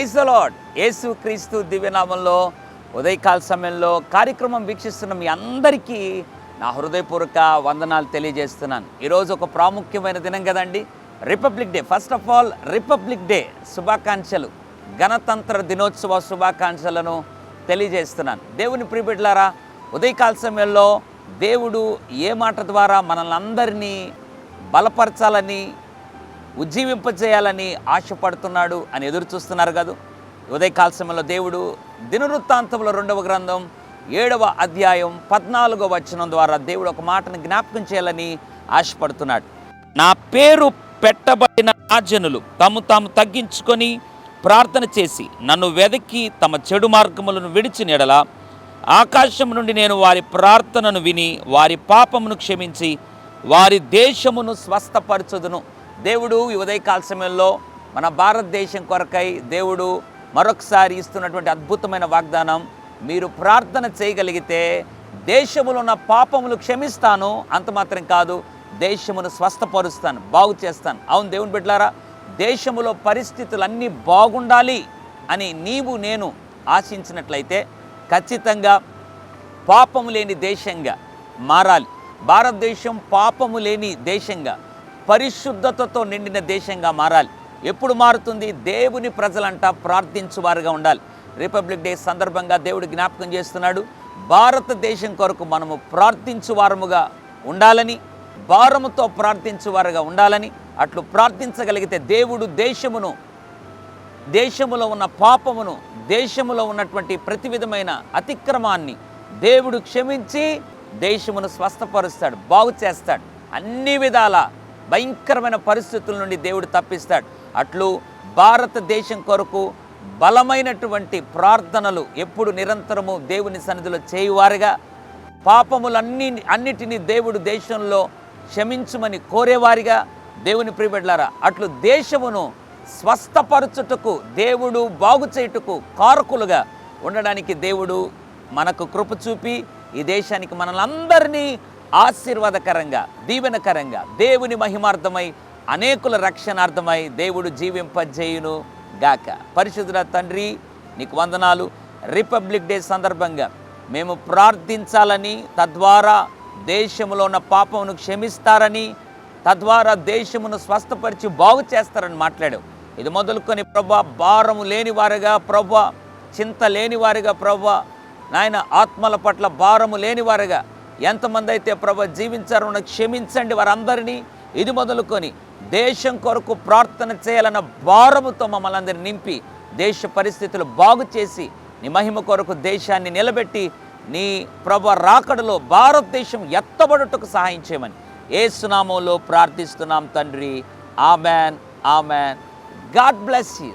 Praise the lord యేసు క్రీస్తు దివ్యనామంలో ఉదయకాల సమయంలో కార్యక్రమం వీక్షిస్తున్న మీ అందరికీ నా హృదయపూర్వక వందనాలు తెలియజేస్తున్నాను. ఈరోజు ఒక ప్రాముఖ్యమైన దినం కదండి. Republic day. First of all republic day శుభాకాంక్షలు. గణతంత్ర దినోత్సవ శుభాకాంక్షలను తెలియజేస్తున్నాను. దేవుని ప్రిబిడ్లారా ఉదయకాల సమయంలో దేవుడు ఏ మాట ద్వారా మనల్ని అందరినీ బలపరచాలని ఉజ్జీవింపజేయాలని ఆశపడుతున్నాడు అని ఎదురు చూస్తున్నారు కదా. ఉదయకాల సమయంలో దేవుడు దినవృత్తాంతంలో రెండవ గ్రంథం ఏడవ అధ్యాయం పద్నాలుగో వచనం ద్వారా దేవుడు ఒక మాటను జ్ఞాపకం చేయాలని ఆశపడుతున్నాడు. నా పేరు పెట్టబడిన రాజనులు తాము తాము తగ్గించుకొని ప్రార్థన చేసి నన్ను వెదకి తమ చెడు మార్గములను విడిచి నెడల ఆకాశం నుండి నేను వారి ప్రార్థనను విని వారి పాపమును క్షమించి వారి దేశమును స్వస్థపరచుదును. దేవుడు ఈ ఉదయకాల సమయంలో మన భారతదేశం కొరకై దేవుడు మరొకసారి ఇస్తున్నటువంటి అద్భుతమైన వాగ్దానం మీరు ప్రార్థన చేయగలిగితే దేశములో ఉన్న పాపములు క్షమిస్తాను అంత మాత్రం కాదు దేశమును స్వస్థపరుస్తాను బాగు చేస్తాను. అవును దేవుని బిడ్డలారా దేశములో పరిస్థితులన్నీ బాగుండాలి అని నీవు నేను ఆశించినట్లయితే ఖచ్చితంగా పాపము లేని దేశంగా మారాలి. భారతదేశం పాపము లేని దేశంగా పరిశుద్ధతతో నిండిన దేశంగా మారాలి. ఎప్పుడు మారుతుంది? దేవుని ప్రజలంట ప్రార్థించువారుగా ఉండాలి. రిపబ్లిక్ డే సందర్భంగా దేవుడు జ్ఞాపకం చేస్తున్నాడు. భారతదేశం కొరకు మనము ప్రార్థించువారముగా ఉండాలని భారముతో ప్రార్థించువారుగా ఉండాలని అట్లు ప్రార్థించగలిగితే దేవుడు దేశమును దేశములో ఉన్న పాపమును దేశములో ఉన్నటువంటి ప్రతి విధమైన అతిక్రమాన్ని దేవుడు క్షమించి దేశమును స్వస్థపరుస్తాడు బాగు చేస్తాడు అన్ని విధాల భయంకరమైన పరిస్థితుల నుండి దేవుడు తప్పిస్తాడు. అట్లు భారతదేశం కొరకు బలమైనటువంటి ప్రార్థనలు ఎప్పుడు నిరంతరము దేవుని సన్నిధిలో చేయువారుగా పాపములన్నీ అన్నిటినీ దేవుడు దేశంలో క్షమించమని కోరేవారిగా దేవుని ప్రియబిడ్లారా అట్లు దేశమును స్వస్థపరచుటకు దేవుడు బాగు చేయుటకు కారకులుగా ఉండడానికి దేవుడు మనకు కృప చూపి ఈ దేశానికి మనల్ని అందరినీ ఆశీర్వాదకరంగా దీవెనకరంగా దేవుని మహిమార్థమై అనేకుల రక్షణార్థమై దేవుడు జీవింపజేయును గాక. పరిశుద్ధుల తండ్రి నీకు వందనాలు. రిపబ్లిక్ డే సందర్భంగా మేము ప్రార్థించాలని తద్వారా దేశంలో ఉన్న పాపమును క్షమిస్తారని తద్వారా దేశమును స్వస్థపరిచి బాగు చేస్తారని మాట్లాడావు. ఇది మొదలుకొని ప్రభా భారము లేనివారుగా ప్రభా చింత లేనివారుగా ప్రభా నాయన ఆత్మల పట్ల భారము లేనివారుగా ఎంతమంది అయితే ప్రభా జీవించారో క్షమించండి వారందరినీ. ఇది మొదలుకొని దేశం కొరకు ప్రార్థన చేయాలన్న భారముతో మమ్మల్ని అందరినీ నింపి దేశ పరిస్థితులు బాగు చేసి నీ మహిమ కొరకు దేశాన్ని నిలబెట్టి నీ ప్రభ రాకడలో భారతదేశం ఎత్తబడుటకు సహాయం చేయమని ఏ సునామంలో ప్రార్థిస్తున్నాం తండ్రి. Amen amen. God bless you.